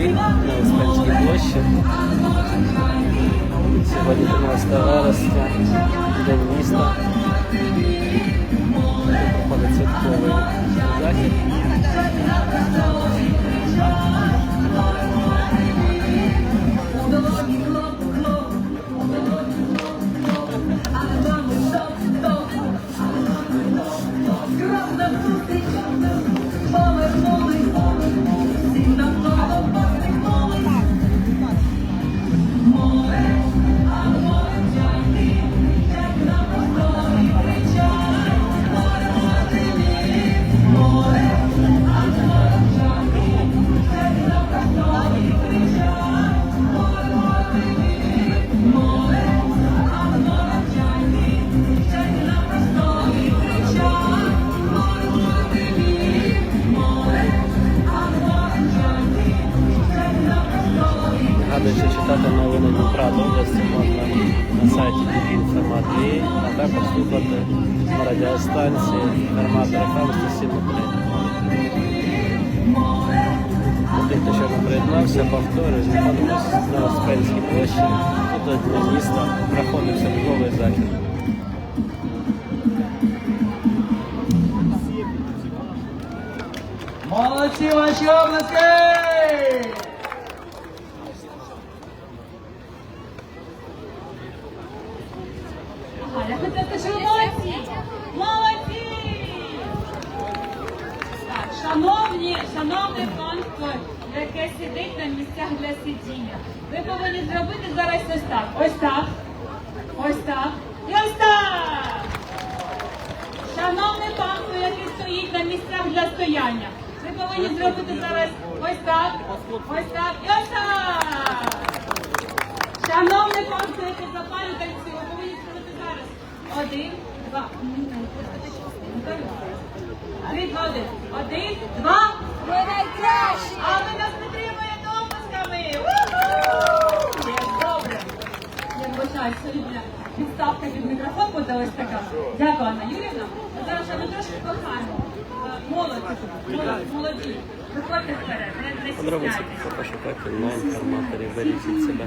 Матвій на Успенській площі. Сьогодні 13 вересня, День міста. Проходить святковий захід. Нагадую, що читати новини Дніпра області можна на сайті інформаторії, а також слухати на радіостанції інформатор ФМ 107.3. Для тих, хто ще приєднався, повторюю, знаходимося на Успенській площі, тут для міста проходив святковий захід. Молодці ваші обласки! Молодці! Молодці! Так, шановні, яке сидить на місцях для сидіння, ви повинні зробити зараз ось так. Ось так. Ось так. І ось так. Шановне панство, яке стоїть на місцях для стояння, ви повинні зробити зараз ось так. Ось так. І ось так. Шановне панство, яке запалю танцює, ви повинні зробити зараз. Один, два. Три, два, один. Один, два. Ви найкращі! А ви нас. Уху! Як добре. Я вважаю, солідна відставка під мікрофон буде ось така. Дякую, Анна Юрівна. Зараз ми трошки кохаємо. Е, молодь, молоді. Виходьте вперед, не, Подробиці стісняйтесь. пошукайте на інформаторі, бережіть себе.